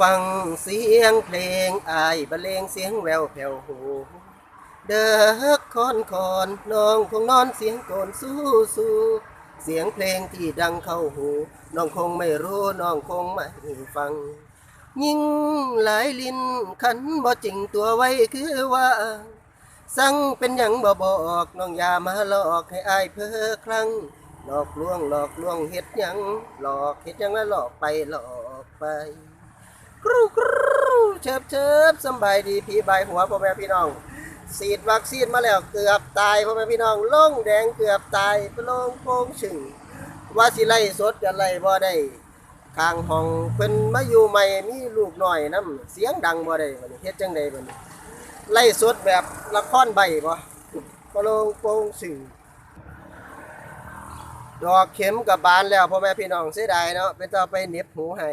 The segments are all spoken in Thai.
ฟังเสียงเพลงอายบรรเลงเสียงแววแผ่วหูเด้อคอนคอนน้องคงนอนเสียงโกนสู้สู้เสียงเพลงที่ดังเข้าหู น้องคงไม่รู้น้องคงไม่ฟัง ยิ่งหลายลิ้นขันบ่จริงตัวไว้คือว่าสั่งเป็นหยังบ่บอกน้องอย่ามาหลอกให้อายเพ้อครั้งหลอกลวงหลอกลวงเฮ็ดยังหลอกเฮ็ดยังแล้วหลอกไปหลอกไป กรูกรูเชิบเชิบสบายดีพี่บหัวพ่อแม่พี่น้องฉีดวัคซีนมาแล้วเกือบตายพ่อแม่พี่น้องล่งแดงเกือบตายไปลงโป่งชึงว่าสิไล่สดกันไล่บ่ได้ข้างห้องเพิ่นมาอยู่ใหม่มีลูกหน้อยนํเสียงดังบ่ได้บัดนี้เฮ็ดจังไดบัดนี้ไล่สดแบบละครใบบ่ก็ลงโป่งชึงดอกเข็มกับบานแล้วพ่อแม่พี่น้องเสียดายเนาะเป็นต่อไปเน็บหูให้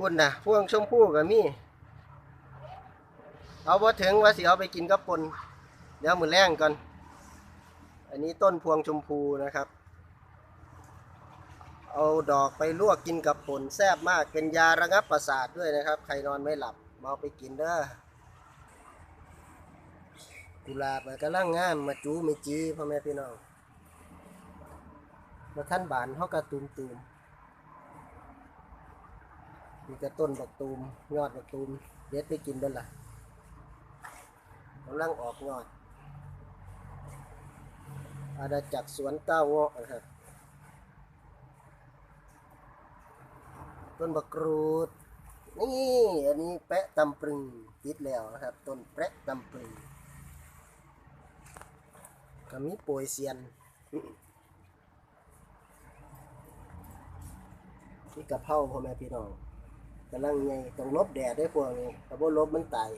พุ่นะพวงชมพู่กับมี่เอาบ่ถึงว่าสิเอาไปกินกับปนเดี๋ยวมือแรงก่อน อันนี้ต้นพวงชมพูนะครับ เอาดอกไปลวกกินกับปนแซ่บมากเป็นยาระงับประสาทด้วยนะครับ ใครนอนไม่หลับมาเอาไปกินเด้อกุหลาบมันกำลังงามมาจูไม่จีพ่อแม่พี่น้องมาท่านบานเขากระตูมตูม มีแต่ต้นบักตูมยอดบักตูมเด็ดไปกินเด้อล่ะกำลังออกยอด อาณาจักรสวนเต้าเงาะนะครับต้นบักกรูด นี่อันนี้แปะตำปรึงติดแล้วนะครับ ต้นแปะตำปรึงก็มีโปยเซียนนี่กะเพราพ่อแม่พี่น้อง กำลังไงต้องลบแดดได้พวกนี้ถ้าบ่ลบมันตาย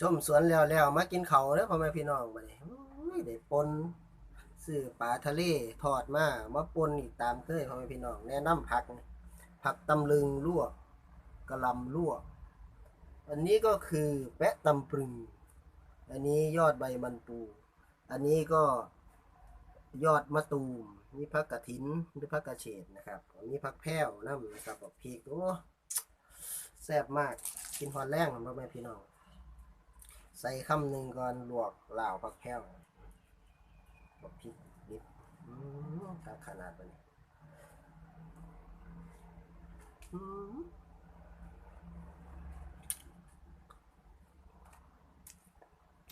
ชมสวนแล้วแล้วมากินเขาเด้อพ่อแม่พี่น้องบัดนี้อุ้ยได้ปนซื้อปลาทะเลทอดมามาปนอีกตามเคยพ่อแม่พี่น้องแนะนำผัก ผักตำลึงลวกกะล่ำลวก อันนี้ก็คือแปะตำปรึง อันนี้ยอดใบมันปู อันนี้ก็ ยอดมะตูมมีผักกระถินหรือผักกระเฉดนะครับมีผักแพรวน้ำนะครับบอกพริกโอ้แซ่บมากกินพอแรงพ่อแม่พี่น้อง ใส่คำหนึ่งก่อนลวกเหล่าวผักแพรวบอกพริกดิบอืมครับขนาดนี้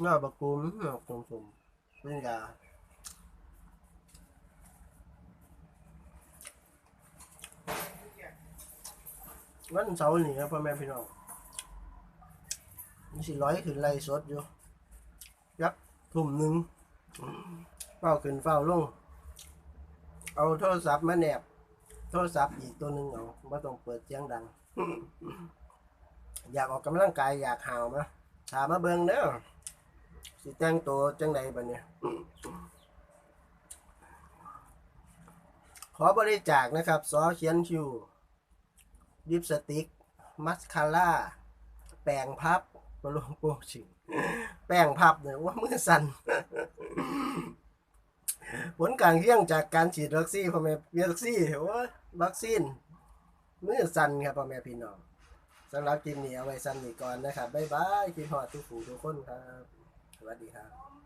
น่าบักกุมน่ากุมกุมเป็นยา วันเสาร์นี่ครับพ่อแม่พี่น้องมีสิร้อยขึ้นไล่สดอยู่ยักทุ่มหนึ่งเฝ้าขึ้นเฝ้าลง เอาโทรศัพท์มาแนบ โทรศัพท์อีกตัวหนึ่งเอาไม่ต้องเปิดเสียงดัง อยากออกกำลังกายอยากหาวมาถามมาเบิ่งเด้อสิแต่งตัวจังใดบัดเนี่ยขอบริจาคนะครับซอเขียนคิว ลิปสติกมัสคาร่าแปรงพับมาลงโปงชิงแป้งพับเนี่ยว่ามือสั่นผลการเที่ยงจากการฉีดวัคซีนพ่อแม่วัคซีนว่าวัคซีนมือสั่นครับพ่อแม่พี่น้องสำหรับคลิปนี้เอาไว้สั่นนี้ก่อนนะครับ บ๊ายบายคิดฮอดทุกผู้ทุกคนครับ สวัสดีครับ